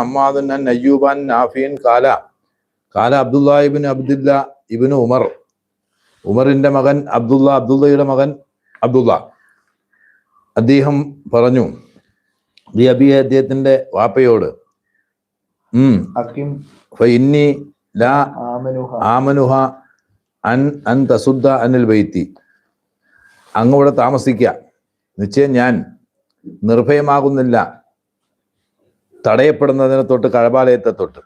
അമ്മാദൻ അൻ അയ്യൂബാൻ നാഫിയൻ കാല. കാല Abdullah ibn Abdullah ibn Umar. ഉമറിന്റെ മകൻ അബ്ദുള്ള അബ്ദുള്ളയുടെ മകൻ അബ്ദുള്ള അദ്ദേഹം പറഞ്ഞു ദി അബി അദ്ദേഹത്തിന്റെ വാപ്പയോട് ഫഇന്നി ലാ ആമനുഹ. അൻ അൻ തസുദ്ദ അനിൽ ബൈത്തി. അങ്ങ് ഇവിടെ താമസിക്കുക നിശ്ചയം ഞാൻ നിർഭയമാകുന്നില്ല. തടയപ്പെടുന്നതിനെ തൊട്ട് കഴബാലയത്തെ തൊട്ട്.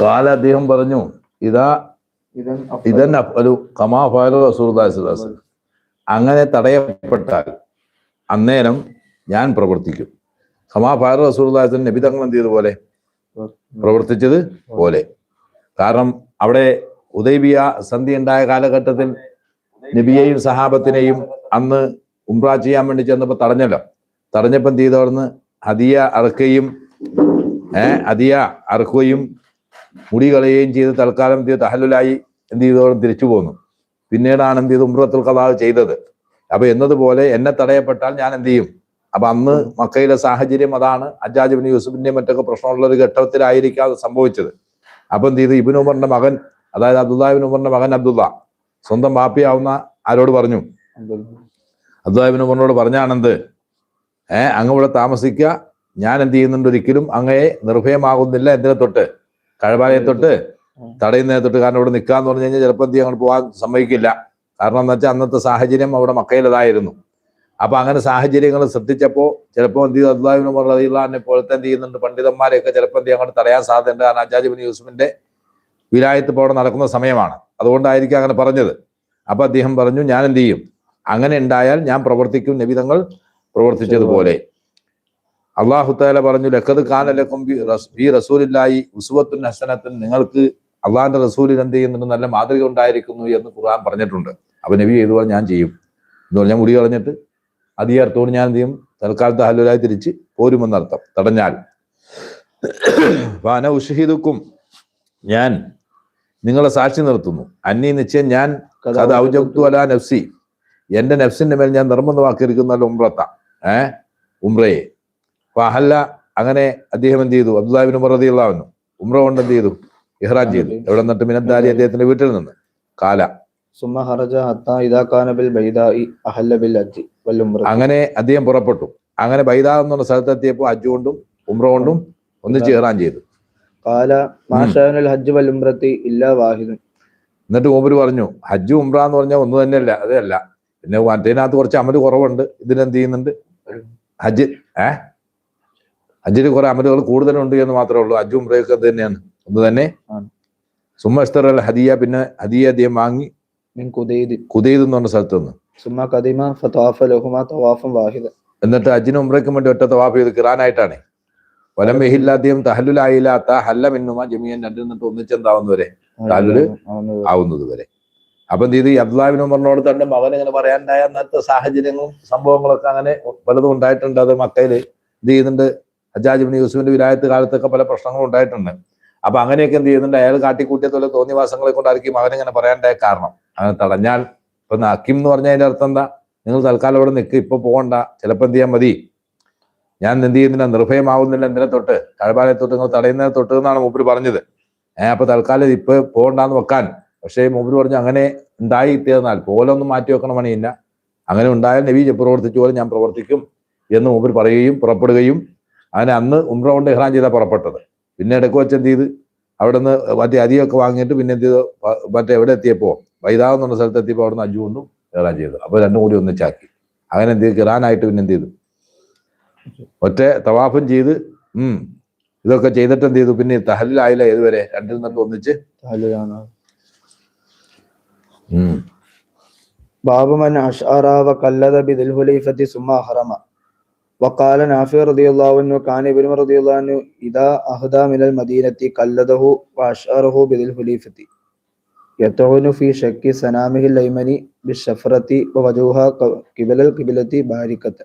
കാല അദ്ദേഹം പറഞ്ഞു ഇതാ ഇതന്നെ ഒരു കമാഫാലോ റസൂർദാസ് അങ്ങനെ തടയപ്പെട്ടാൽ അന്നേരം ഞാൻ പ്രവർത്തിക്കും. കമാ ഫാലു റസൂർദാസിന് നബിതങ്ങൾ എന്ത് ചെയ്തതുപോലെ പ്രവർത്തിച്ചത് പോലെ. കാരണം അവിടെ ഉദൈബിയ സന്ധി ഉണ്ടായ കാലഘട്ടത്തിൽ നബിയെയും സഹാബത്തിനെയും അന്ന് ഉംറ ചെയ്യാൻ വേണ്ടി ചെന്നപ്പോൾ തടഞ്ഞല്ലോ. തടഞ്ഞപ്പം ചെയ്തവർന്ന് ഹദിയ അറുക്കുകയും ഏഹ് ഹദിയ അറുക്കുകയും മുടി കളയുകയും ചെയ്ത് തൽക്കാലം എന്ത് ചെയ്തു? തഹലുലായി എന്ത് ചെയ്തോളം തിരിച്ചു പോന്നു. പിന്നീടാണ് എന്ത് ചെയ്ത്? ഉമ്രത്തുൽ കഥാവ് ചെയ്തത്. അപ്പൊ എന്നതുപോലെ എന്നെ തടയപ്പെട്ടാൽ ഞാൻ എന്ത് ചെയ്യും? അപ്പൊ അന്ന് മക്കയിലെ സാഹചര്യം അതാണ് അജാജ് ബിൻ യൂസുഫിന്റെയും മറ്റൊക്കെ പ്രശ്നമുള്ള ഒരു ഘട്ടത്തിലായിരിക്കാം അത് സംഭവിച്ചത്. അപ്പൊ എന്ത് ചെയ്തു? ഇബിൻ ഉമറിന്റെ മകൻ അതായത് അബ്ദുല്ലാബിൻ ഉമറിന്റെ മകൻ അബ്ദുള്ള സ്വന്തം ബാപ്പിയാവുന്ന ആരോട് പറഞ്ഞു? അബ്ദുല്ലാബിൻ ഉമറിനോട് പറഞ്ഞാണെന്ത്? അങ്ങ് താമസിക്കുക ഞാൻ എന്ത് ചെയ്യുന്നുണ്ട് ഒരിക്കലും അങ്ങയെ നിർഭയമാകുന്നില്ല. എന്തിനെ തൊട്ട്? കഴപാലയെ തൊട്ട്? തടയുന്നതിനെ തൊട്ട്. കാരണം ഇവിടെ നിൽക്കാന്ന് പറഞ്ഞു കഴിഞ്ഞാൽ ചിലപ്പോൾ എന്ത് അങ്ങോട്ട് പോകാൻ സമ്മതിക്കില്ല. കാരണം എന്താ വെച്ചാൽ അന്നത്തെ സാഹചര്യം അവിടെ മക്കയിലതായിരുന്നു. അപ്പൊ അങ്ങനെ സാഹചര്യങ്ങൾ ശ്രദ്ധിച്ചപ്പോൾ ചിലപ്പോൾ എന്ത് ചെയ്തു? അബ്ദുല്ലാഹിബിൻ പോലത്തെ എന്ത് ചെയ്യുന്നുണ്ട്? പണ്ഡിതന്മാരെയൊക്കെ ചിലപ്പോൾ എന്ത് അങ്ങോട്ട് തടയാൻ സാധ്യതയുണ്ട്. കാരണം അജാജ് ബിൻ യൂസുഫിന്റെ വിലായത്ത് ഇപ്പോൾ അവിടെ നടക്കുന്ന സമയമാണ്. അതുകൊണ്ടായിരിക്കും അങ്ങനെ പറഞ്ഞത്. അപ്പൊ അദ്ദേഹം പറഞ്ഞു ഞാൻ എന്ത് ചെയ്യും? അങ്ങനെ ഉണ്ടായാൽ ഞാൻ പ്രവർത്തിക്കും. നബിതങ്ങൾ പ്രവർത്തിച്ചതുപോലെ. അള്ളാഹു താല പറഞ്ഞു ലക്കത് കാനലക്കും ഈ റസൂലില്ലായി ഉസുവത്തുൻ ഹസനത്തുൻ. നിങ്ങൾക്ക് അള്ളാഹിന്റെ റസൂലിൽ എന്ത് ചെയ്യുന്നുണ്ട്? നല്ല മാതൃക ഉണ്ടായിരിക്കുന്നു എന്ന് ഖുർആൻ പറഞ്ഞിട്ടുണ്ട്. അപ്പൊ നബി ഇതുപോലെ ഞാൻ ചെയ്യും. എന്ന് പറഞ്ഞാൽ മുടി കളഞ്ഞിട്ട് അതീ അർത്ഥത്തോട് ഞാൻ എന്ത് ചെയ്യും? തൽക്കാലത്ത് ഹലുലായി തിരിച്ച് പോരുമെന്നർത്ഥം. തടഞ്ഞാൽ. വാന ഉഷഹിദുക്കും ഞാൻ നിങ്ങളെ സാക്ഷി നിർത്തുന്നു. അന്നി നിശ്ചയം ഞാൻ കഥ ഔജക്തു അല നഫ്സി. എന്റെ നഫ്സിന്റെ മേൽ ഞാൻ നിർബന്ധമാക്കിയിരിക്കുന്ന ഉംറത്ത. ഏ? ഉംറയെ. ഫഹല്ല അങ്ങനെ അദ്ദേഹം എന്ത് ചെയ്തു? അബ്ദുല്ലാബിൻ ഉമർ റളിയല്ലാഹു ഉംറ കൊണ്ട് എന്ത് ചെയ്തു? ഇഹ്റാൻ ചെയ്തു. എവിടെ നിന്നിട്ട് മിനദ്ദാലി അദ്ദേഹത്തിന്റെ വീട്ടിൽ നിന്ന്? കാല. അഹല്ല അങ്ങനെ അദ്ദേഹം പുറപ്പെട്ടു. അങ്ങനെ ബൈദ എന്നുള്ള സ്ഥലത്തെത്തിയപ്പോൾ ഹജ്ജ് കൊണ്ടും ഉംറ കൊണ്ടും ഒന്നിച്ച് ഇഹ്റാൻ ചെയ്തു. കാല മാഷാനുൽ ഹജ്ജ് വൽ ഉംറത്തി ഇല്ലാ വാഹിദുൻ. എന്നിട്ട് മൂപ്പര് പറഞ്ഞു ഹജ്ജ് ഉംറ എന്ന് പറഞ്ഞാൽ ഒന്ന് തന്നെയല്ല അതല്ല പിന്നെ മറ്റേനകത്ത് കുറച്ച് അമൽ കുറവുണ്ട്. ഇതിനെന്ത് ചെയ്യുന്നുണ്ട്? ഹജ്ജ് ഏ? ഹജ്ജിന് കുറെ അമലുകൾ കൂടുതലുണ്ട് എന്ന് മാത്രമേ ഉള്ളൂ. ഹജ്ജും ഉംറയൊക്കെ തന്നെയാണ്. ഒന്ന് തന്നെ ആണ്. സുമ ഇസ്തർ അൽ ഹദിയ പിന്നെ ഹദിയ അദ്ദേഹം വാങ്ങി. കുതീദ് എന്ന് പറഞ്ഞ സ്ഥലത്ത് നിന്ന്. എന്നിട്ട് ഹജ്ജിനും ഉംറയ്ക്കും വേണ്ടി ഒറ്റ തവാഫ് ചെയ്ത് കിറാനായിട്ടാണ് വലം മെഹില്ല അദ്ദേഹം തഹല്ലുലായില്ലാത്ത ഹല്ല മിന്നുമ ജമിയൻ രണ്ടിൽ നിന്നിട്ട് ഒന്നിച്ചെന്താവുന്നവരെ ആവുന്നത് വരെ അപ്പൊ ഈ അബ്ദുല്ലാബിൻ ഉമറിനോട് തന്റെ മകൻ ഇങ്ങനെ പറയാനുണ്ടായ അന്നത്തെ സാഹചര്യങ്ങളും സംഭവങ്ങളൊക്കെ അങ്ങനെ പലതും ഉണ്ടായിട്ടുണ്ട്. അത് മക്കയിൽ എന്ത് ചെയ്യുന്നുണ്ട്? അജാജിബിൻ യൂസുഫിന്റെ വിലായത്ത് കാലത്തൊക്കെ പല പ്രശ്നങ്ങളും ഉണ്ടായിട്ടുണ്ട്. അപ്പൊ അങ്ങനെയൊക്കെ എന്ത് ചെയ്യുന്നുണ്ട്? അയാൾ കാട്ടിക്കൂട്ടിയ പോലെ തോന്നിവാസങ്ങളെ കൊണ്ടായിരിക്കും മകൻ ഇങ്ങനെ പറയാനുണ്ടായ കാരണം. അങ്ങനെ തടഞ്ഞാൽ ഇപ്പൊ അക്കിം എന്ന് പറഞ്ഞ അതിന്റെ അർത്ഥം എന്താ? നിങ്ങൾ തൽക്കാലം അവിടെ നിൽക്കുക ഇപ്പൊ പോകണ്ട ചിലപ്പോൾ എന്ത് ചെയ്യാൻ മതി? ഞാൻ എന്ത് ചെയ്യുന്നില്ല നിർഭയമാവുന്നില്ല എന്തിനെ തൊട്ട്? കഴബാലയെ തൊട്ട് നിങ്ങൾ തടയുന്നതിനെ തൊട്ട് എന്നാണ് മൂപ്പര് പറഞ്ഞത്. ഏഹ് അപ്പൊ തൽക്കാലം ഇപ്പൊ പോകണ്ടെന്ന് വെക്കാൻ പക്ഷേ മൂപ്പര് പറഞ്ഞു അങ്ങനെ ഉണ്ടായി തീർന്നാൽ പോലൊന്നും മാറ്റി വെക്കണം പണിയില്ല അങ്ങനെ ഉണ്ടായാൽ നബി പ്രവർത്തിച്ചു പോലെ ഞാൻ പ്രവർത്തിക്കും എന്ന് മൂപ്പര് പറയുകയും പുറപ്പെടുകയും അങ്ങനെ അന്ന് ഉംറ കൊണ്ട് ഇഹ്റാൻ ചെയ്താൽ പുറപ്പെട്ടത്. പിന്നെ ഇടയ്ക്ക് വെച്ച് എന്ത് ചെയ്ത്? അവിടെ നിന്ന് മറ്റേ അരിയൊക്കെ വാങ്ങിയിട്ട് പിന്നെ എന്ത് ചെയ്തു? മറ്റേ എവിടെ എത്തിയപ്പോൾ വൈദാവ് എന്നുള്ള സ്ഥലത്ത് എത്തിയപ്പോൾ അവിടെ നിന്ന് അഞ്ചു ഒന്നും ഇഹ്റാൻ ചെയ്തു. അപ്പോൾ രണ്ടും കൂടി ഒന്നിച്ചാക്കി. അങ്ങനെ എന്ത് ചെയ്തു? ഇറാനായിട്ട് പിന്നെ എന്ത് ചെയ്തു? ഒറ്റ തവാഫും ചെയ്ത് ഉം ഇതൊക്കെ ചെയ്തിട്ട് എന്ത് ചെയ്തു? പിന്നെ തഹലിലായില്ല ഏതുവരെ? രണ്ടിൽ നിന്നിട്ട് ഒന്നിച്ച് തഹല്ലുലാണ് ഉം باب من أشعر وقلد بذي الحليفة ثم أحرم وقال نافع رضي الله عنه كان ابن عمر رضي الله عنه إذا أهدى من المدينة قلده وأشعره بذي الحليفة يطعن في شك سنامه الأيمن بالشفرة ووجهها قبل القبلة باركة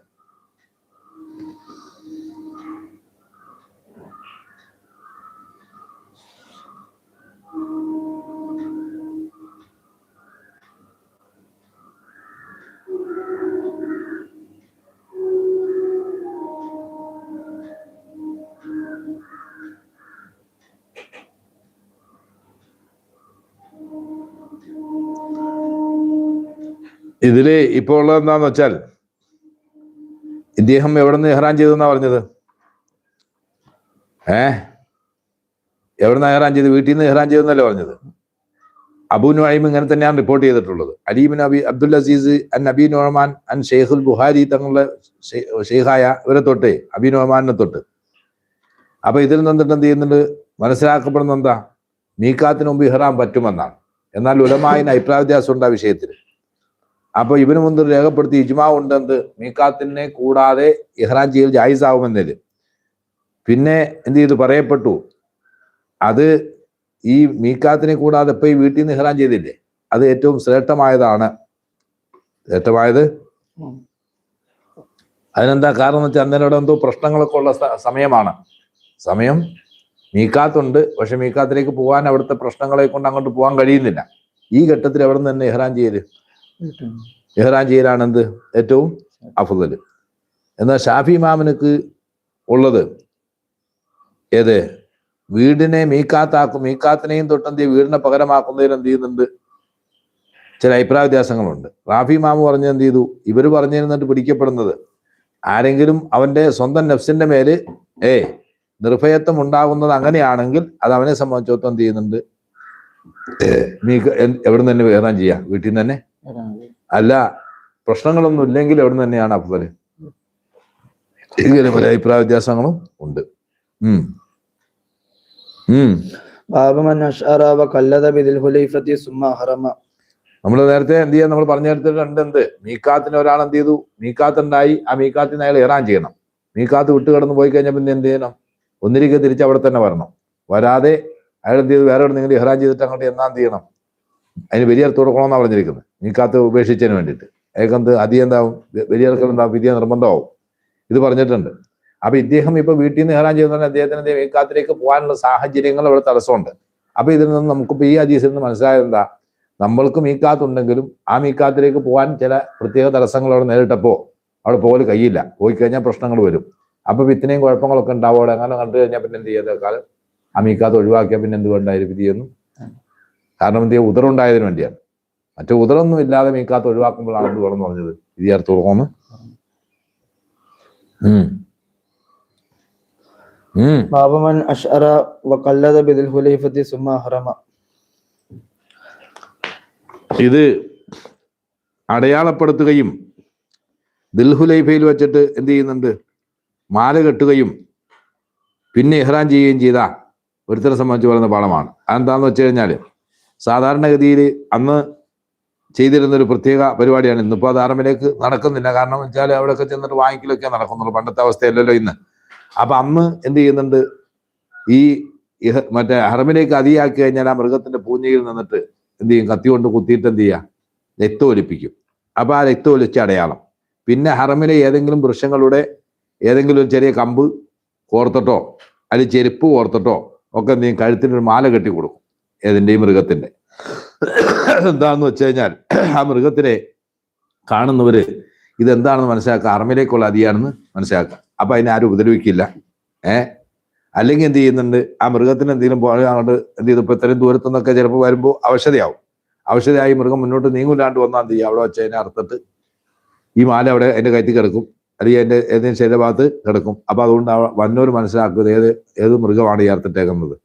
ഇതിൽ ഇപ്പോൾ ഉള്ളത് എന്താന്ന് വെച്ചാൽ ഇദ്ദേഹം എവിടെ നിന്ന് ഇഹ്റാൻ ചെയ്തെന്നാ പറഞ്ഞത്? ഏ? എവിടെ നിന്ന് ഇഹ്റാൻ ചെയ്ത് വീട്ടിൽ നിന്ന് ഇഹ്റാൻ ചെയ്തെന്നല്ലേ പറഞ്ഞത്? അബു നുഹൈം ഇങ്ങനെ തന്നെയാണ് റിപ്പോർട്ട് ചെയ്തിട്ടുള്ളത്. അലീബിൻ അബി അബ്ദുൽ അസീസ് അൻ അബി നോമാൻ അൻ ഷെയ്ഖുൽ ബുഹാരി തങ്ങളുടെ ഷെയ്- ഷെയ്ഖായ ഇവരെ തൊട്ട് അബി നോമാനെ തൊട്ട്. അപ്പൊ ഇതിൽ നിന്നിട്ട് എന്ത് ചെയ്യുന്നുണ്ട്? മനസ്സിലാക്കപ്പെടുന്ന എന്താ? മീക്കാത്തിന് മുമ്പ് ഇഹ്റാൻ പറ്റുമെന്നാണ്. എന്നാൽ ഉലമായിന് അഭിപ്രായ വ്യത്യാസം ഉണ്ട് ആ വിഷയത്തിൽ അപ്പൊ ഇവന് മുമ്പ് രേഖപ്പെടുത്തി ഇജ്മാ ഉണ്ടെന്ന് മീക്കാത്തിനെ കൂടാതെ ഇഹ്റാൻ ചെയ്യൽ ജായിസാവുമെന്നതിൽ പിന്നെ എന്ത് ചെയ്തു? പറയപ്പെട്ടു. അത് ഈ മീക്കാത്തിനെ കൂടാതെ ഇപ്പൊ ഈ വീട്ടിൽ നിന്ന് ഇഹ്റാൻ ചെയ്തില്ലേ? അത് ഏറ്റവും ശ്രേഷ്ഠമായതാണ്. ശ്രേഷ്ഠമായത്? അതിനെന്താ കാരണം എന്ന് വെച്ചാൽ അന്നേരം എന്തോ പ്രശ്നങ്ങളൊക്കെ ഉള്ള സമയമാണ്. സമയം മീക്കാത്തുണ്ട് പക്ഷെ മീക്കാത്തിലേക്ക് പോകാൻ അവിടുത്തെ പ്രശ്നങ്ങളെ കൊണ്ട് അങ്ങോട്ട് പോകാൻ കഴിയുന്നില്ല. ഈ ഘട്ടത്തിൽ എവിടെ നിന്ന് തന്നെ ഇഹ്റാൻ ചെയ്യൽ ഇഹ്റാൻ ചെയ്യലാണ് എന്ത് ഏറ്റവും അഫുദൽ. എന്നാൽ ഷാഫി മാമനക്ക് ഉള്ളത് ഏത്? വീടിനെ മീക്കാത്താക്കും മീക്കാത്തിനെയും തൊട്ടെന്ത് വീടിനെ പകരമാക്കുന്നതിന് എന്ത് ചെയ്യുന്നുണ്ട്? ചില അഭിപ്രായ വ്യത്യാസങ്ങളുണ്ട്. റാഫി മാമു പറഞ്ഞ എന്ത് ചെയ്തു? പറഞ്ഞു പറഞ്ഞിരുന്നിട്ട് പിടിക്കപ്പെടുന്നത് ആരെങ്കിലും അവന്റെ സ്വന്തം നെഫ്സിന്റെ മേൽ ഏ നിർഭയത്വം ഉണ്ടാകുന്നത് അങ്ങനെയാണെങ്കിൽ അത് അവനെ സംബന്ധിച്ചിടത്തോളം എന്ത് ചെയ്യുന്നുണ്ട്? എവിടെ നിന്ന് തന്നെ വേറെ ചെയ്യാം? വീട്ടിൽ നിന്ന് തന്നെ? അല്ല പ്രശ്നങ്ങളൊന്നും ഇല്ലെങ്കിൽ എവിടെ തന്നെയാണ് അഫ്സൽ ഇങ്ങനെ പല അഭിപ്രായ വ്യത്യാസങ്ങളും ഉണ്ട്. ഉം. ഉം. നമ്മൾ നേരത്തെ എന്ത് ചെയ്യാൻ നമ്മൾ രണ്ട് എന്ത്? മീക്കാത്തിന് ഒരാൾ എന്ത് ചെയ്തു? മീക്കാത്ത് ഉണ്ടായി ആ മീക്കാത്തിന് അയാൾ ഇറാൻ ചെയ്യണം. മീക്കാത്ത് വിട്ട് കടന്ന് പോയി കഴിഞ്ഞാൽ പിന്നെ എന്ത് ചെയ്യണം? ഒന്നിരിക്കെ തിരിച്ച് അവിടെ തന്നെ വരണം. വരാതെ അയാൾ എന്ത് ചെയ്തു? വേറെ എവിടെ ഇഹ്റാൻ ചെയ്തിട്ട് അങ്ങോട്ട് എന്നാ എന്ത് ചെയ്യണം? അതിന് വലിയർത്ത് കൊടുക്കണമെന്നാണ് പറഞ്ഞിരിക്കുന്നത്. മീക്കാത്ത് ഉപേക്ഷിച്ചതിന് വേണ്ടിയിട്ട്. ഏകന്ത് അതി എന്താവും? വലിയർക്കെന്താ എന്താ? വിധിയ നിർബന്ധമാവും. ഇത് പറഞ്ഞിട്ടുണ്ട്. അപ്പൊ ഇദ്ദേഹം ഇപ്പൊ വീട്ടിൽ നിന്ന് ഏറാൻ ചെയ്യുന്ന അദ്ദേഹത്തിന് അദ്ദേഹം ഈ കാത്തിലേക്ക് പോകാനുള്ള സാഹചര്യങ്ങൾ ഇവിടെ തടസ്സമുണ്ട്. അപ്പൊ ഇതിൽ നിന്ന് നമുക്കിപ്പോ ഈ അതീസിൽ നിന്ന് മനസ്സിലായത് എന്താ? നമ്മൾക്ക് മീക്കാത്ത് ഉണ്ടെങ്കിലും ആ മീക്കാത്തിലേക്ക് പോകാൻ ചില പ്രത്യേക തടസ്സങ്ങൾ അവിടെ നേരിട്ടപ്പോ അവിടെ പോകൽ കഴിയില്ല. പോയി കഴിഞ്ഞാൽ പ്രശ്നങ്ങൾ വരും. അപ്പൊ ഇത്രയും കുഴപ്പങ്ങളൊക്കെ ഉണ്ടാവും അവിടെ. അങ്ങനെ കണ്ടു കഴിഞ്ഞാൽ പിന്നെ എന്ത് ചെയ്തേക്കാൾ ആ മീക്കാത്ത് ഒഴിവാക്കിയാൽ പിന്നെ എന്ത് വേണ്ടായിരുന്നു കാരണം എന്ത് ചെയ്യുക ഉദറുണ്ടായതിനു വേണ്ടിയാണ്. മറ്റു ഉദരൊന്നും ഇല്ലാതെ മീക്കാത്ത് ഒഴിവാക്കുമ്പോഴാണ് എന്ത് വേണമെന്ന് പറഞ്ഞത്. ഉം. ഉം. ബാബമൻ അഷ്അറ വഖല്ലദ ബിദിൽ ഹുലൈഫത്തി സുമ്മ ഹറമ. ഇത് അടയാളപ്പെടുത്തുകയും ദിൽഹുലൈഫയിൽ വെച്ചിട്ട് എന്ത് ചെയ്യുന്നുണ്ട്? മാല കെട്ടുകയും പിന്നെ ഇഹ്റാൻ ചെയ്യുകയും ചെയ്ത ഒരുത്തരെ സംബന്ധിച്ച് പറയുന്ന പാഠമാണ്. അതെന്താന്ന് വെച്ച് കഴിഞ്ഞാൽ സാധാരണഗതിയിൽ അന്ന് ചെയ്തിരുന്ന ഒരു പ്രത്യേക പരിപാടിയാണ് ഇന്നിപ്പോൾ അത് ആറമ്മിലേക്ക് നടക്കുന്നില്ല. കാരണം വെച്ചാൽ അവിടെയൊക്കെ ചെന്നിട്ട് വാങ്ങിക്കലൊക്കെ നടക്കുന്നുള്ളൂ പണ്ടത്തെ അവസ്ഥയല്ലല്ലോ ഇന്ന്. അപ്പൊ അന്ന് എന്ത് ചെയ്യുന്നുണ്ട്? ഈ മറ്റേ ഹറമിലേക്ക് അതിയാക്കി കഴിഞ്ഞാൽ ആ മൃഗത്തിന്റെ പൂഞ്ഞയിൽ നിന്നിട്ട് എന്ത് ചെയ്യും? കത്തി കൊണ്ട് കുത്തിയിട്ട് എന്ത് ചെയ്യുക രക്തം ഒലിപ്പിക്കും. അപ്പൊ ആ രക്തം ഒലിച്ച അടയാളം. പിന്നെ ഹറമിലെ ഏതെങ്കിലും വൃക്ഷങ്ങളുടെ ഏതെങ്കിലും ഒരു ചെറിയ കമ്പ് കോർത്തിട്ടോ അല്ലെങ്കിൽ ചെരുപ്പ് കോർത്തിട്ടോ ഒക്കെ എന്ത് ചെയ്യും? കഴുത്തിന് ഒരു മാല കെട്ടി കൊടുക്കും ഏതിന്റെയും മൃഗത്തിന്റെ. എന്താന്ന് വെച്ച് കഴിഞ്ഞാൽ ആ മൃഗത്തിനെ കാണുന്നവര് ഇതെന്താണെന്ന് മനസ്സിലാക്കുക. അറമിലേക്കുള്ള അതിയാണെന്ന് മനസ്സിലാക്കുക. അപ്പൊ അതിനെ ആരും ഉപദ്രവിക്കില്ല. ഏ? അല്ലെങ്കിൽ എന്ത് ചെയ്യുന്നുണ്ട്? ആ മൃഗത്തിന് എന്തെങ്കിലും പോകാണ്ട് എന്ത് ചെയ്തു? ഇപ്പൊ ഇത്രയും ദൂരത്തു നിന്നൊക്കെ ചിലപ്പോൾ വരുമ്പോൾ അവശതയാവും. അവശതയായി മൃഗം മുന്നോട്ട് നീങ്ങൂലാണ്ട് വന്നാൽ എന്ത് ചെയ്യുക അവിടെ വെച്ച് അതിനെ അറുത്തിട്ട് ഈ മാല അവിടെ അതിന്റെ കയറ്റി കിടക്കും. അല്ലെങ്കിൽ അതിന്റെ ഏതെങ്കിലും ശരീരഭാഗത്ത് കിടക്കും. അപ്പൊ അതുകൊണ്ട് ആ വന്നവർ മനസ്സിലാക്കുന്നത് ഏത് ഏത് മൃഗമാണ് ഈ അറുത്തിട്ടേക്കുന്നത്?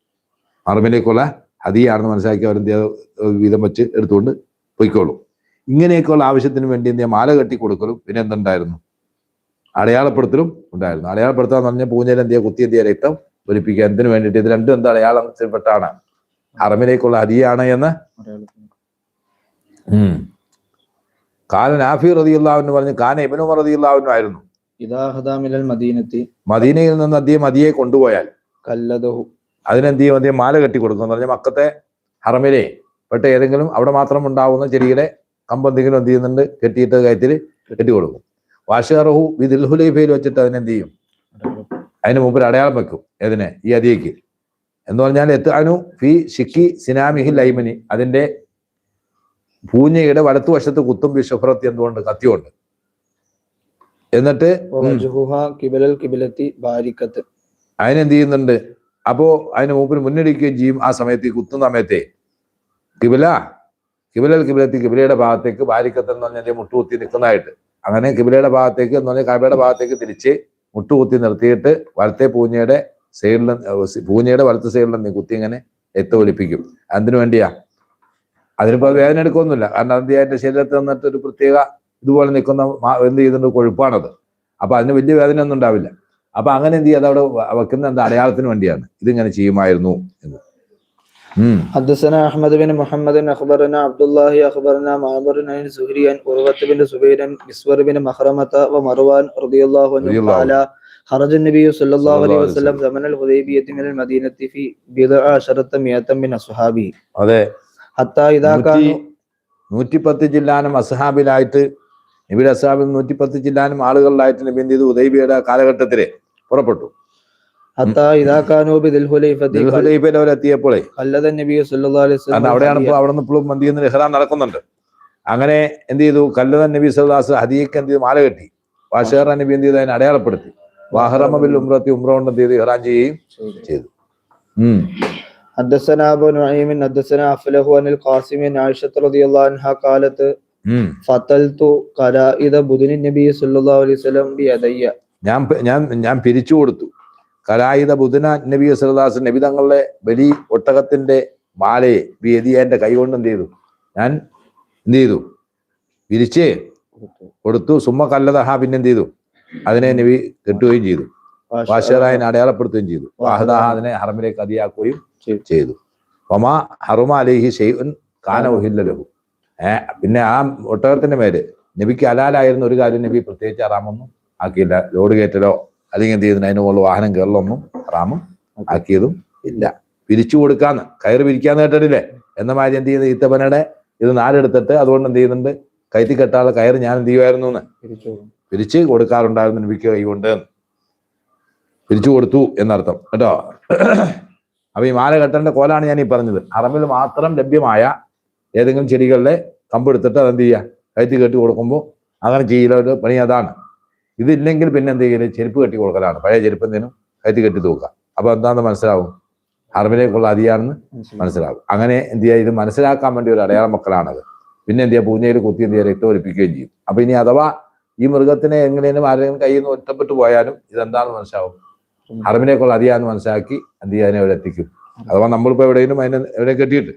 അറമിലേക്കുള്ള ഹതിയാണെന്ന് മനസ്സിലാക്കി അവർ എന്ത് വീതം വെച്ച് എടുത്തുകൊണ്ട് പൊയ്ക്കോളും. ഇങ്ങനെയൊക്കെയുള്ള ആവശ്യത്തിന് വേണ്ടി എന്ത് മാല കെട്ടി കൊടുക്കലും. പിന്നെ എന്തുണ്ടായിരുന്നു? അടയാളപ്പെടുത്തലും ഉണ്ടായിരുന്നു. അടയാളപ്പെടുത്താന്ന് പറഞ്ഞാൽ പൂഞ്ഞയിൽ എന്ത് ചെയ്യുക? കുത്തി എന്ത് ചെയ്യുക? രക്തം ഒലിപ്പിക്കുക. എന്തിനു വേണ്ടിയിട്ട്? ഇത് രണ്ടും എന്താ? അടയാളത്തിൽപ്പെട്ടാണ് അറമിലേക്കുള്ള അരിയാണ് എന്ന് ഉം. ആഫി റതിയുള്ളാവെന്ന് പറഞ്ഞു കാന ഇബനു റതിയുള്ളവനും ആയിരുന്നു. ഇദാ ഹദാ മിനൽ മദീനത്തി മദീനയിൽ നിന്ന് അദ്ദേഹം മദിയെ കൊണ്ടുപോയാൽ കല്ലദഹു. അതിനെന്ത് ചെയ്യും? അദ്ദേഹം മാല കെട്ടി കൊടുക്കും എന്ന് പറഞ്ഞാൽ മക്കത്തെ ഹറമിലെ പെട്ട ഏതെങ്കിലും അവിടെ മാത്രം ഉണ്ടാവുന്ന ചെടിയുടെ കമ്പെന്തെങ്കിലും എന്ത് ചെയ്യുന്നുണ്ട്? കെട്ടിയിട്ട് കയറ്റിൽ കെട്ടി കൊടുക്കും. വാഷറഹു വിദിൽഹുലൈഫയിൽ വെച്ചിട്ട് അതിനെന്ത് ചെയ്യും? അതിന് മുമ്പ് ഒരു അടയാളം വെക്കും ഏതിനെ? ഈ അതിയേക്ക് എന്ന് പറഞ്ഞാൽ എത്താനു ഫി ഷിക്കി സിനാമിഹി ലൈമനി. അതിന്റെ പൂഞ്ഞയുടെ വലത്തുവശത്ത് കുത്തും ബിഷഫറത്തി എന്തുകൊണ്ട്? കത്തിയുണ്ട്. എന്നിട്ട് അതിനെന്ത് ചെയ്യുന്നുണ്ട്? അപ്പോ അതിന് മൂപ്പിന് മുന്നടിക്കുകയും ചെയ്യും ആ സമയത്ത് ഈ കുത്തുന്ന സമയത്തെ. കിബില കിബിലൽ കിബിലത്തി കിബിലയുടെ ഭാഗത്തേക്ക് ബാരിക്കത്ത് എന്ന് പറഞ്ഞാൽ മുട്ടുകുത്തി നിൽക്കുന്നതായിട്ട്. അങ്ങനെ കിബിലയുടെ ഭാഗത്തേക്ക് എന്ന് പറഞ്ഞാൽ കബയുടെ ഭാഗത്തേക്ക് തിരിച്ച് മുട്ടുകുത്തി നിർത്തിയിട്ട് വലത്തെ പൂഞ്ഞയുടെ സൈഡിൽ പൂഞ്ഞയുടെ വലത്തെ സൈഡിൽ നീ കുത്തി ഇങ്ങനെ എത്ത ഒലിപ്പിക്കും അതിനു വേണ്ടിയാ? അതിനിപ്പോ അത് വേദന എടുക്കൊന്നുമില്ല കാരണം അത് അതിന്റെ ശരീരത്തിൽ നിന്നിട്ട് ഒരു പ്രത്യേക ഇതുപോലെ നിൽക്കുന്ന എന്ത് ചെയ്യുന്നുണ്ട് കൊഴുപ്പാണത്. അപ്പൊ അതിന് വലിയ വേദന ഒന്നും ഉണ്ടാവില്ല. അപ്പൊ അങ്ങനെ എന്ത് ചെയ്യുക അതവിടെ വ- വെക്കുന്ന എന്താ അടയാളത്തിന് വേണ്ടിയാണ് ഇതിങ്ങനെ ചെയ്യുമായിരുന്നു എന്ന് ഉം حدثنا احمد بن محمد اخبرنا عبد الله اخبرنا معمر عن زهري عن عروة بن زبير عن مسور بن مخرمة ومروان رضي الله عنه رضي الله قال خرج النبي صلى الله صلى عليه الله عليه وسلم زمن الحديبية من المدينة في بضع عشرة مئة من أصحابه അതെ حتى إذا നൂറ്റി كانوا നൂറ്റിപ്പത്ത് ജില്ലാനും അസഹാബിലായിട്ട് നബിയുടെ അസഹാബിൽ നൂറ്റിപ്പത്ത് ജില്ലാനും ആളുകളിലായിട്ട് നബി എന്ത് ചെയ്തു ഉദൈബിയുടെ കാലഘട്ടത്തില് പുറപ്പെട്ടു حتى إذا كانوا بذي الحليفة ഉദൈബിയിൽ അവരെത്തിയപ്പോഴേ قلد النبي صلى الله عليه وسلم കാരണം അവിടെയാണ് الحدية. ഇപ്പോൾ അവിടെ നിന്ന് ഇപ്പോഴും എന്ത് ചെയ്യുന്ന ഇഹ്റാം നടക്കുന്നുണ്ട് അങ്ങനെ എന്ത് ചെയ്തു കല്ലതൻ നബി സല്ലാസ് ഹദിയക്ക് എന്ത് ചെയ്തു മാല കെട്ടി വാഷേറ നബി എന്ത് ചെയ്തു അതിനെ അടയാളപ്പെടുത്തി വാഹറമബിൽ ഉമ്രത്തി ഉമ്ര കൊണ്ട് എന്ത് ചെയ്തു ഇഹ്റാം ചെയ്യുകയും ചെയ്തു ഉം حدثنا أبو نعيم حدثنا أفله عن القاسم عن عائشة رضي الله عنها قالت ഉം فتلت قلائد بدن النبي صلى الله عليه وسلم بيدي ഞാൻ ഞാൻ ഞാൻ പിരിച്ചു കൊടുത്തു. കലായുധ ബുധന നബി സല്ലാസ് നബി തങ്ങളുടെ ബലി ഒട്ടകത്തിന്റെ മാലയെ വേദിയാന്റെ കൈ കൊണ്ട് എന്ത് ചെയ്തു? ഞാൻ എന്ത് ചെയ്തു? പിരിച്ച് കൊടുത്തു. സുമ്മ കല്ലതഹ പിന്നെ എന്ത് ചെയ്തു? അതിനെ നബി കെട്ടുകയും ചെയ്തു. വാഷറായനെ അടയാളപ്പെടുത്തുകയും ചെയ്തു. വാഹദാഹ അതിനെ ഹറമിലേക്ക് അതിയാക്കുകയും ചെയ്തു. ഒമാ ഹറുമ അലേഹി ഷെയ്ൻ കാന ഉഹില്ലലഹു ഏഹ് പിന്നെ ആ ഒട്ടകത്തിന്റെ മേൽ നബിക്ക് അലാലായിരുന്ന ഒരു കാര്യം നബി പ്രത്യേകിച്ച് ഹറാമൊന്നും ആക്കിയില്ല. ലോഡ് കയറ്റലോ അല്ലെങ്കിൽ എന്ത് ചെയ്യുന്നു അതിന് മുകളിൽ വാഹനം കയറലൊന്നും റാമും ആക്കിയതും ഇല്ല. പിരിച്ചു കൊടുക്കാന്ന്. കയറ് പിരിക്കാന്ന് കേട്ടിട്ടില്ലേ? എന്ന മാതിരി എന്ത് ചെയ്യുന്നത് ഈത്തപ്പനയുടെ ഇത് നാലെടുത്തിട്ട് അതുകൊണ്ട് എന്ത് ചെയ്യുന്നുണ്ട്? കയറ്റി കെട്ടാതെ കയറ് ഞാൻ എന്ത് ചെയ്യുമായിരുന്നു എന്ന്? പിരിച്ച് കൊടുക്കാറുണ്ടായിരുന്നു നബിക്ക് കൈകൊണ്ട് പിരിച്ചു കൊടുത്തു എന്നർത്ഥം. കേട്ടോ? അപ്പൊ ഈ മാല കെട്ടേണ്ട കോലാണ് ഞാൻ ഈ പറഞ്ഞത്. അറമ്പിൽ മാത്രം ലഭ്യമായ ഏതെങ്കിലും ചെടികളുടെ കമ്പെടുത്തിട്ട് അതെന്ത് ചെയ്യുക? കയറ്റി കെട്ടി കൊടുക്കുമ്പോൾ അങ്ങനെ ചെയ്യില്ല ഒരു പണി അതാണ്. ഇതില്ലെങ്കിൽ പിന്നെ എന്ത് ചെയ്യൽ? ചെരുപ്പ് കെട്ടി കൊടുക്കലാണ്. പഴയ ചെരുപ്പ് എന്തിനും? കയറ്റി കെട്ടി തൂക്കുക. അപ്പൊ എന്താണെന്ന് മനസ്സിലാവും? അറിവിലേക്കുള്ള അതിയാണെന്ന് മനസ്സിലാവും. അങ്ങനെ എന്ത് ചെയ്യുക ഇത് മനസ്സിലാക്കാൻ വേണ്ടി ഒരു അടയാള മക്കളാണത് പിന്നെ എന്ത് ചെയ്യുക പൂഞ്ഞയിൽ കുത്തി എന്ത് ചെയ്യുക രക്തം ഒലിപ്പിക്കുകയും ചെയ്യും. അപ്പൊ ഇനി അഥവാ ഈ മൃഗത്തിനെ എങ്ങനെയും ആരെങ്കിലും കയ്യിൽ നിന്ന് ഒറ്റപ്പെട്ടു പോയാലും ഇതെന്താണെന്ന് മനസ്സിലാവും? അറിവിനേക്കുള്ള അതിയാന്ന് മനസ്സിലാക്കി എന്ത് ചെയ്യാൻ അവിടെ എത്തിക്കും. അഥവാ നമ്മളിപ്പോ എവിടെയും അതിനെ എവിടെ കെട്ടിയിട്ട്.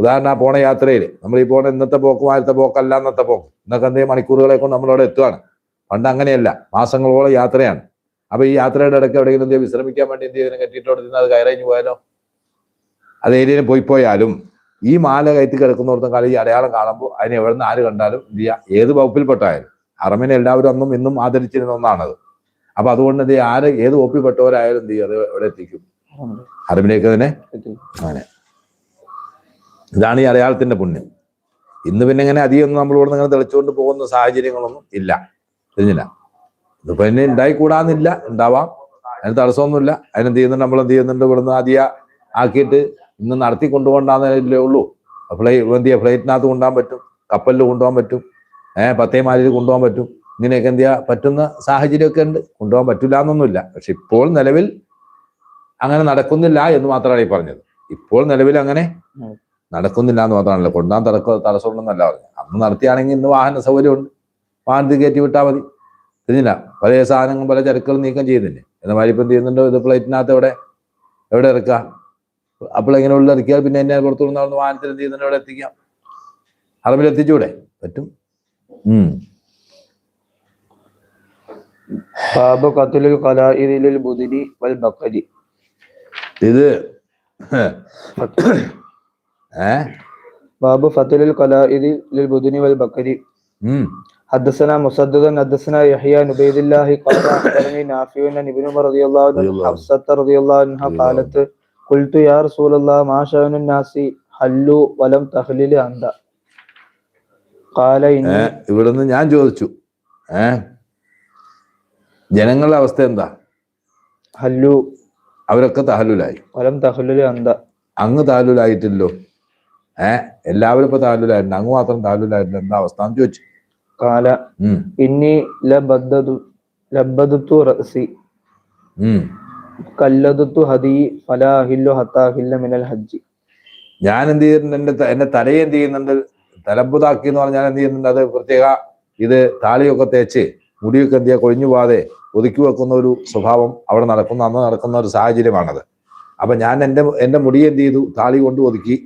ഉദാഹരണം ആ പോണ യാത്രയിൽ നമ്മൾ ഈ പോണ ഇന്നത്തെ പോക്കും ആദ്യത്തെ പോക്കല്ല ഇന്നത്തെ പോക്കും. ഇന്നൊക്കെ എന്തെങ്കിലും മണിക്കൂറുകളെ കൊണ്ട് നമ്മളവിടെ എത്തുകയാണ് പണ്ട് അങ്ങനെയല്ല. മാസങ്ങളോളം യാത്രയാണ്. അപ്പൊ ഈ യാത്രയുടെ ഇടയ്ക്ക് എവിടെയെങ്കിലും എന്തെങ്കിലും വിശ്രമിക്കാൻ വേണ്ടി എന്ത് ചെയ്തതിനെ കെട്ടിയിട്ട് നിന്ന് അത് കയറഞ്ഞു പോയാലോ? അത് ഏരിയയിൽ പോയി പോയാലും ഈ മാല കയറ്റി കിടക്കുന്നവർത്തും കാലം ഈ അടയാളം കാണുമ്പോൾ അതിനെ എവിടെ നിന്ന് ആര് കണ്ടാലും എന്ത് ചെയ്യുക ഏത് വകുപ്പിൽപ്പെട്ടായാലും. അറമിനെ എല്ലാവരും അന്നും ഇന്നും ആദരിച്ചിരുന്ന ഒന്നാണത്. അപ്പൊ അതുകൊണ്ട് എന്ത് ചെയ്യുക ആര് ഏത് വകുപ്പിൽപ്പെട്ടവരായാലും എന്ത് ചെയ്യും? അത് എവിടെ എത്തിക്കും? അറബിലേക്ക് തന്നെ അങ്ങനെ. ഇതാണ് ഈ അടയാളത്തിന്റെ പുണ്യം. ഇന്ന് പിന്നെ ഇങ്ങനെ അധികം നമ്മളിവിടെ നമ്മൾ ഇവിടുന്ന് ഇങ്ങനെ തെളിച്ചുകൊണ്ട് പോകുന്ന സാഹചര്യങ്ങളൊന്നും ഇല്ല. தெரிഞ്ഞില്ല ഇതിപ്പോ ഇനി ഉണ്ടായിക്കൂടാന്നില്ല ഉണ്ടാവാം അതിന് തടസ്സമൊന്നുമില്ല. അതിനെന്ത് ചെയ്യുന്നുണ്ട് നമ്മൾ എന്ത് ചെയ്യുന്നുണ്ട്? ഇവിടുന്ന് ആദ്യ ആക്കിയിട്ട് ഇന്ന് നടത്തി കൊണ്ടുപോകണ്ടെന്നല്ലേ ഉള്ളൂ. ഫ്ലൈ എന്ത് ചെയ്യുക ഫ്ലൈറ്റിനകത്ത് കൊണ്ടുപോകാൻ പറ്റും. കപ്പലിൽ കൊണ്ടുപോകാൻ പറ്റും. ഏഹ് പത്തേമാലിൽ കൊണ്ടുപോകാൻ പറ്റും. ഇങ്ങനെയൊക്കെ എന്ത് ചെയ്യുക പറ്റുന്ന സാഹചര്യമൊക്കെ ഉണ്ട്. കൊണ്ടുപോകാൻ പറ്റില്ല എന്നൊന്നുമില്ല പക്ഷെ ഇപ്പോൾ നിലവിൽ അങ്ങനെ നടക്കുന്നില്ല എന്ന് മാത്രമാണ് ഈ പറഞ്ഞത്. ഇപ്പോൾ നിലവിൽ അങ്ങനെ നടക്കുന്നില്ല എന്ന് മാത്രമാണല്ലോ. കൊണ്ടുപോകാൻ തടക്കം തടസ്സമുണ്ടെന്നല്ല പറഞ്ഞത്. അന്ന് നടത്തിയാണെങ്കിൽ ഇന്ന് വാഹന സൗകര്യമുണ്ട്. വാണ്ടി കയറ്റി വിട്ടാൽ മതി. തിരിഞ്ഞില്ല പല സാധനങ്ങളും പല ചരക്കുകളും നീക്കം ചെയ്യുന്നില്ലേ എന്നാൽ ഇപ്പം ചെയ്യുന്നുണ്ടോ? ഇത് പ്ലേറ്റിനകത്ത് എവിടെ? എവിടെ ഇറക്കുക? അപ്പോൾ ഇങ്ങനെ ഉള്ളിൽ ഇറക്കിയാൽ പിന്നെ എന്നെ പുറത്തു നിന്ന് വാഹനത്തിൽ എന്ത് ചെയ്യുന്നുണ്ട്? അവിടെ എത്തിക്കാം. അറബിൽ എത്തിച്ചൂടെ? പറ്റും. ഇത് ബാബു ഫത്തുലിൽ കലാഇദിൽ ബുദിനി വൽ ബക്കരി. حدثنا مسدد حدثنا يحيى بن عبيد الله قال اخبرني نافع عن ابن عمر رضي الله رضي عنه الله عنه. حفصة رضي الله عنها رضي الله قالت قلت يا رسول الله ما شأن الناس حلوا ولم تخلل أنت قال ഏ إني ഇവിടുന്ന് ഞാൻ ചോദിച്ചു ഏ ജനങ്ങളുടെ അവസ്ഥ എന്താ حلوا അവരൊക്കെ തഹലുലായി ولم تخلل أنت അങ്ങ് താലൂലായിട്ടില്ലോ ഏ എല്ലാവരും ഇപ്പൊ താലൂലായിട്ടുണ്ട് അങ്ങ് മാത്രം താലൂലായിട്ടില്ല എന്താ അവസ്ഥ എന്ന് ചോദിച്ചു കാല ഇന്നി ലബദ്ദതു ലബദ്ദതു റസി കല്ലതുത്തു ഹദി ഫലാഹില്ലു ഹത്താഹില്ല മിനൽ ഹജ്ജി. ഞാൻ എന്ത് ചെയ്യുന്നുണ്ട്? എന്റെ എന്റെ തലയെ എന്ത് ചെയ്യുന്നുണ്ട്? തലബുദാക്കി എന്ന് പറഞ്ഞാൽ എന്ത് ചെയ്യുന്നുണ്ട്? അത് പ്രത്യേക ഇത് താളിയൊക്കെ തേച്ച് മുടിയൊക്കെ എന്ത് ചെയ്യുക? കൊഴിഞ്ഞു പോവാതെ ഒതുക്കി വെക്കുന്ന ഒരു സ്വഭാവം അവിടെ നടക്കുന്ന അന്ന് നടക്കുന്ന ഒരു സാഹചര്യമാണത്. അപ്പൊ ഞാൻ എന്റെ എന്റെ മുടി എന്ത് ചെയ്തു? താളി കൊണ്ട് ഒതുക്കി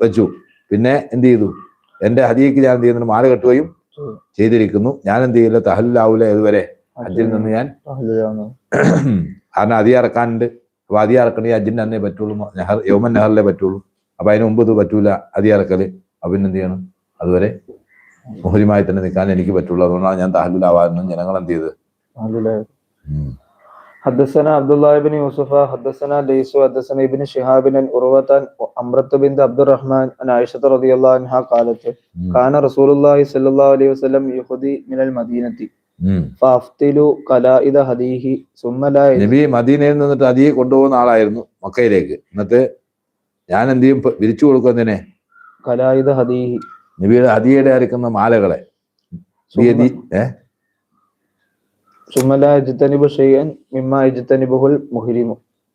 വെച്ചു. പിന്നെ എന്ത് ചെയ്തു? എന്റെ ഹരിയക്ക് ഞാൻ എന്ത് ചെയ്യുന്നുണ്ട്? മാല കെട്ടുകയും ചെയ്തിരിക്കുന്നു. ഞാൻ എന്ത് ചെയ്യില്ല തഹലിലാവൂല ഇതുവരെ ഹജ്ജിൽ നിന്ന് ഞാൻ കാരണം അതി ഇറക്കാനുണ്ട് അപ്പൊ അതി ഇറക്കണേ അജിന്റെ അന്നേ പറ്റുള്ളൂ. നെഹർ യോമൻ നെഹറിലെ പറ്റുള്ളൂ. അപ്പൊ അതിന് മുമ്പ് ഇത് പറ്റൂല. അതി ഇറക്കൽ അപ്പൊ പിന്നെ എന്ത് ചെയ്യണം? അതുവരെ മുഹരിമായി തന്നെ നിൽക്കാൻ എനിക്ക് പറ്റുള്ളൂ. അതുകൊണ്ടാണ് ഞാൻ തഹലുലാവാനും ജനങ്ങൾ എന്ത് ചെയ്ത്. حدثنا عبد الله بن يوسف حدثنا ليس حدثنا ابن شهاب عن عروة عن أمرة بنت عبد الرحمن عن عائشة رضي الله عنها قالت ഉം. كان رسول الله صلى الله عليه وسلم يهدي من المدينة ഉം. فأفتل قلائد هديه ثم لا يجد നബി മദീനയിൽ നിന്നിട്ട് അതിയെ കൊണ്ടുപോകുന്ന ആളായിരുന്നു മക്കയിലേക്ക് എന്നിട്ട് ഞാൻ എന്ത് ചെയ്യും ഇപ്പൊ വിരിച്ചു കൊടുക്കുന്നതിനെ قلائد هديه നബിയുടെ ഹദിയയുടെ അരക്കുന്ന മാലകളെ ബിയദി ഏ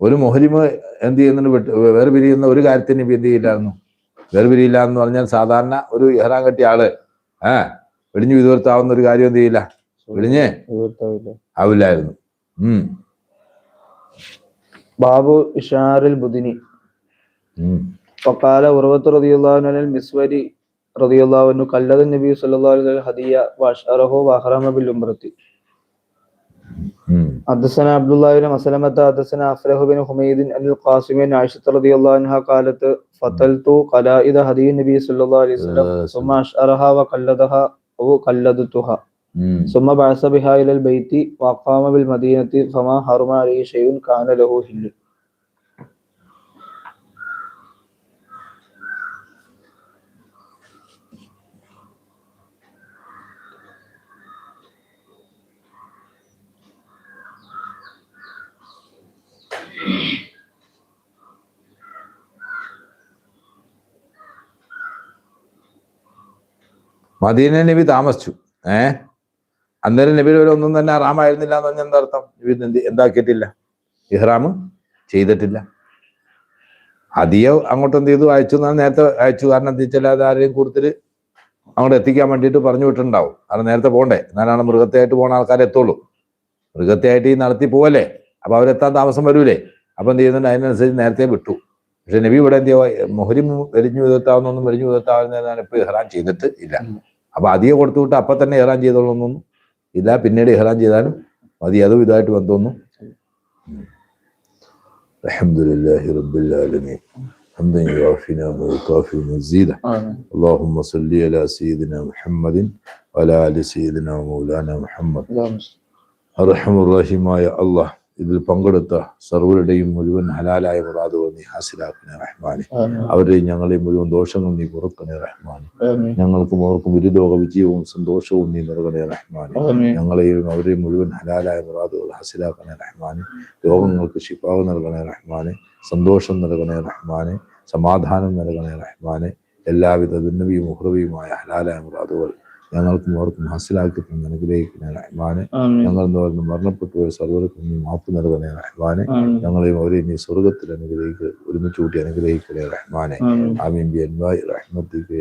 ഒരു മൊഹരിമ് എന്ത് ചെയ്യുന്നുണ്ട് വിട്ട് വേർപിരിയുന്ന ഒരു കാര്യത്തിന് നബി എന്ത് ചെയ്യില്ലായിരുന്നു വേർപിരിയില്ല എന്ന് പറഞ്ഞാൽ സാധാരണ ഒരു ഇഹ്റാൻ കെട്ടിയ ആള് ഏ വെടിഞ്ഞു വിതർത്താവുന്ന ഒരു കാര്യം എന്ത് ചെയ്യില്ല വെടിഞ്ഞ് ആവില്ലായിരുന്നു ഉം باب إشعار البدن ഉം وقال عروة رضي الله عنه عن المسور رضي الله عنه قلد النبي صلى الله عليه وسلم حدثنا عبد الله بن مسلمة حدثنا أفره بن حميد عن القاسم بن عائشة رضي الله عنها قالت فتلت قلائد هدي النبي صلى الله عليه وسلم ثم أشعرها وقلدها وقلدتها ഉം ثم بعث بها إلى البيت وأقام بالمدينة فما حرم عليه شيء كان له حل മദീന നബി താമസിച്ചു. ഏ? അന്നേരം നബിയുടെ ഒരു ഒന്നും തന്നെ അറാമായിരുന്നില്ല എന്ന് പറഞ്ഞാൽ എന്താ അർത്ഥം നബി എന്ത് എന്താക്കിയിട്ടില്ല? ഇഹ്റാം ചെയ്തിട്ടില്ല. അതിയെ അങ്ങോട്ട് എന്ത് ചെയ്തു? അയച്ചു എന്നാൽ നേരത്തെ അയച്ചു. കാരണം എന്താ വെച്ചാൽ അത് ആരെയും കൂടുതൽ അങ്ങോട്ട് എത്തിക്കാൻ വേണ്ടിയിട്ട് പറഞ്ഞു വിട്ടിട്ടുണ്ടാവും. കാരണം നേരത്തെ പോകണ്ടേ എന്നാലാണ് മൃഗത്തെയായിട്ട് പോകുന്ന ആൾക്കാർ എത്തുള്ളൂ. മൃഗത്തെയായിട്ട് ഈ നടത്തി പോവല്ലേ? അപ്പൊ അവരെത്താൻ താമസം വരൂലേ? അപ്പൊ എന്ത് ചെയ്യുന്നുണ്ട്? അതിനനുസരിച്ച് നേരത്തെ വിട്ടു. പക്ഷെ നബി ഇവിടെ എന്ത് ചെയ്യുക മൊഹരി എരിഞ്ഞു വിതത്താവുന്നൊന്നും എരിഞ്ഞു വിതത്താവുന്നതാണ് ഇപ്പൊ ഇഹ്റാൻ ചെയ്തിട്ട് ഇല്ല. അപ്പൊ അധികം കൊടുത്തു വിട്ട് അപ്പൊ തന്നെ ഇഹ്റാൻ ചെയ്തോളൊന്നും ഇല്ല പിന്നീട് ഇഹ്റാൻ ചെയ്താലും മതി അതും ഇതായിട്ട് ബന്ധമൊന്നും الحمد لله رب العالمين حمدا يوافينا ويكافي مزيدا اللهم صل على سيدنا محمد وعلى ال سيدنا ومولانا محمد അർഹമുറാഹിമായ അള്ളാഹ് ഇതിൽ പങ്കെടുത്ത സർവരുടെയും മുഴുവൻ ഹലാലായ മുറാദുകൾ നീ ഹാസിലാക്കണേ റഹ്മാനെ. അവരുടെയും ഞങ്ങളെയും മുഴുവൻ ദോഷങ്ങൾ നീ പുറക്കണേ റഹ്മാനെ. ഞങ്ങൾക്കും അവർക്കും ഇരുലോക വിജയവും സന്തോഷവും നീ നൽകണേ റഹ്മാനെ. ഞങ്ങളെയും അവരെയും മുഴുവൻ ഹലാലായ മുറാദുകൾ ഹാസിലാക്കണേ റഹ്മാനെ. രോഗങ്ങൾക്ക് ശിപ്പാവ് നൽകണേ റഹ്മാനെ. സന്തോഷം നൽകണേ റഹ്മാനെ. സമാധാനം നൽകണേ റഹ്മാനെ. എല്ലാവിധ ദുന്നവിയും ഉഹ്രവിയുമായ ഹലാലായ മുറാദുകൾ ഞങ്ങൾക്കും അവർക്കും ഹാസിലാക്കി തന്നെ അനുഗ്രഹിക്കണേ റഹ്മാനെ ഞങ്ങൾ എന്ന് മരണപ്പെട്ടു പോയ സർവർക്കും നീ മാപ്പ് നൽകുന്ന റഹ്മാനെ ഞങ്ങളെയും അവരെയും നീ സ്വർഗത്തിൽ അനുഗ്രഹിക്കുക ഒരുമിച്ച് കൂട്ടി അനുഗ്രഹിക്കണേ റഹ്മാനെ ആമീൻ. ബി അൻവായി റഹ്മത്തിക്ക്